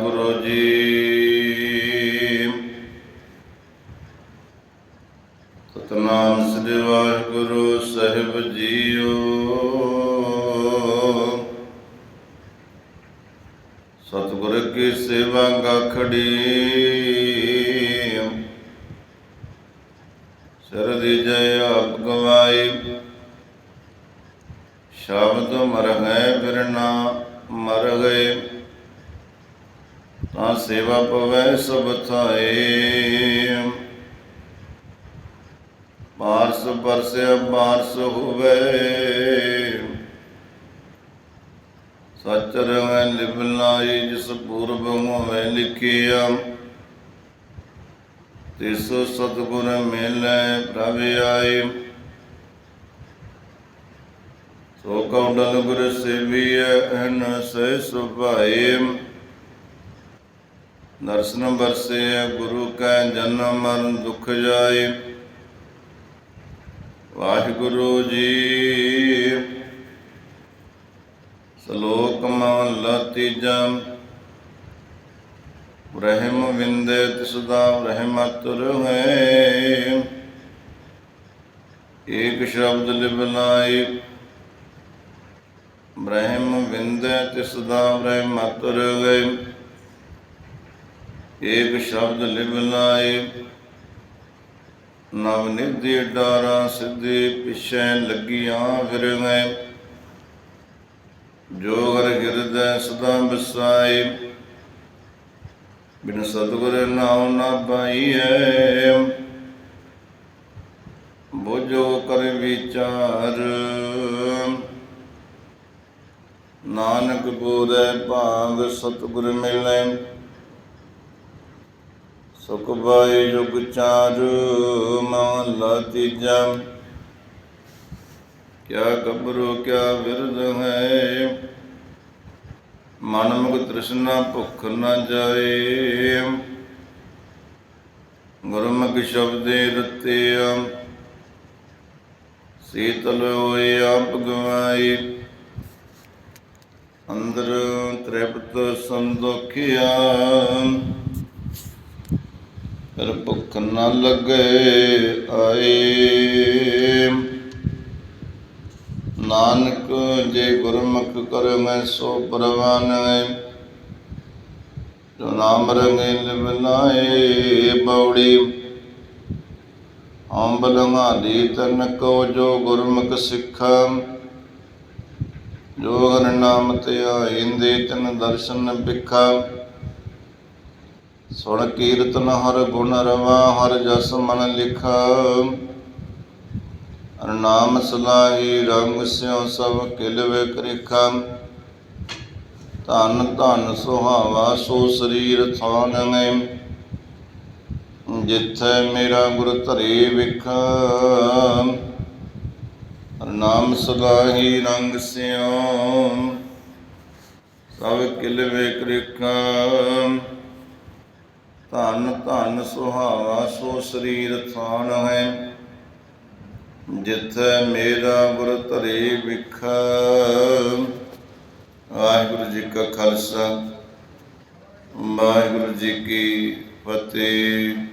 ਵਾਹਿਗੁਰੂ ਜੀ। ਸਤਨਾਮ ਸ੍ਰੀ ਵਾਹਿਗੁਰੂ ਸਾਹਿਬ ਜੀਓ। ਸਤਿਗੁਰ ਕੀ ਸੇਵਾ ਗਾਖੜੀ ਸਿਰ ਦੀ ਜੈ ਆਪ ਗਵਾਈ। ਸ਼ਬਦ ਮਰ ਹੈ ਫਿਰ ਨਾ ਮਰ ਗਏ ਤਾਂ ਸੇਵਾ ਪਵੈ ਸਭ ਥਾਏ। ਬਾਰਸ ਬਰਸਿਆ ਬਾਰਸ ਹੋਵੇ। ਸੱਚ ਰਵੈ ਲਿਬਲਾਈ ਜਿਸ ਪੂਰਬ ਹੋਵੇ ਲਿਖਿਆ। ਤਿਸ ਸਤਿਗੁਰ ਮਿਲੈ ਪ੍ਰਭ ਆਏ। ਸੋ ਕੌਂਡਲ ਗੁਰ ਸੇਵੀਐ ਅਨ ਸਹਿ ਸੁਭਾਏ। ਦਰਸ਼ਨ ਬਰਸੇ ਗੁਰੂ ਕੈ ਜਨਮ ਮਰਨ ਦੁਖ ਜਾਏ। ਵਾਹਿਗੁਰੂ ਜੀ ਸ਼ਲੋਕ ਮਹਲਾ ਤੀਜਾ। ਰਹਿਮ ਵਿੰਦੇ ਤਿਸ ਦਾ ਰਹਿਮਤ ਰਹੈ ਏਕ ਸ਼ਬਦ ਲਿਬਲਾਈ ਬ੍ਰਹਮ ਵਿੰਦੇ ਤਿਸ ਦਾ ਰਹਿਮਤ ਏਕ ਸ਼ਬਦ ਲਿਬਲਾਈ ਨਵ ਨਿਧੀ ਡਾਰਾ ਸਿੱਧੇ ਪਿਛੈ ਲੱਗੀਆਂ ਫਿਰ ਗਏ ਜੋ ਹਰ ਹਿਰਦੈ ਸਦਾ ਬਸਾਈ ਬਿਨ ਸਤਿਗੁਰ ਨਾਮ ਨਾ ਪਾਈਐ। ਬੁਝੋ ਕਰ ਵਿਚਾਰ। ਨਾਨਕ ਬੋਲੇ ਭਾਗ ਸਤਿਗੁਰ ਮਿਲੈ। ਸੁਖ ਬਾਈ ਜੁਗ ਚਾਰ ਮਹਲਾ ਤੀਜਾ। ਕਿਆ ਕਬਰੋ ਕਿਆ ਵਿਰਧ ਹੈ। ਮਨ ਮੁਖ ਤ੍ਰਿਸ਼ਨਾ ਭੁੱਖ ਨਾ ਜਾਏ। ਗੁਰਮੁਖ ਸ਼ਬਦੇ ਰਤਿਆ ਸੀਤਲ ਹੋਏ ਆਪ ਗਵਾਈ ਅੰਦਰ ਤ੍ਰਿਪਤ ਸੰਦੋਖਿਆ। ਫਿਰ ਭੁੱਖ ਨ ਲੱਗੇ ਆਏ। ਨਾਨਕ ਜੇ ਗੁਰਮੁਖ ਕਰ ਮੈਂ ਸੋ ਪਰਵਾਨ ਹੈ ਜੋ ਨਾਮ ਰੰਗੇ ਲਿਵਲਾਏ ਬੌੜੀ। ਅੰਬਲ ਮਾਲੀ ਤਨ ਕੋ ਜੋ ਗੁਰਮੁਖ ਸਿੱਖਾ। ਜੋ ਹਰ ਨਾਮ ਤੇ ਆਇੰਦੇ ਤਨ ਦਰਸ਼ਨ ਬਿਖਾ ਸੁਣ ਕੀਰਤਨ ਹਰ ਗੁਣ ਰਵਾ, ਹਰ ਜਸ ਮਨ ਲਿਖਾ। ਨਾਮ ਸਲਾਹੀ, ਰੰਗ ਸਿਉ ਸਭ ਕਿਲ ਵਿਕਰਿਖਾ ਧਨ ਧਨ ਸੁਹਾਵਾ, ਸੋ ਸਰੀਰ ਥਾਨ ਮੈਂ ਜਿੱਥੇ ਮੇਰਾ ਗੁਰ ਧਰੇ ਵਿਖਾ। ਹਰ ਨਾਮ ਸਲਾਹੀ, ਰੰਗ ਸਿਉ ਸਭ ਕਿਲ ਵਿਕਰਿਖਾ ਧਨ ਧਨ ਸੁਹਾਵਾ, ਸੋ ਸਰੀਰ ਥਾਨ ਹੈ। ਜਿੱਥੇ ਮੇਰਾ ਗੁਰ ਧਰੇ ਵਿਖਾ। ਵਾਹਿਗੁਰੂ ਜੀ ਕਾ ਖਾਲਸਾ, ਵਾਹਿਗੁਰੂ ਜੀ ਕੀ ਫਤਿਹ।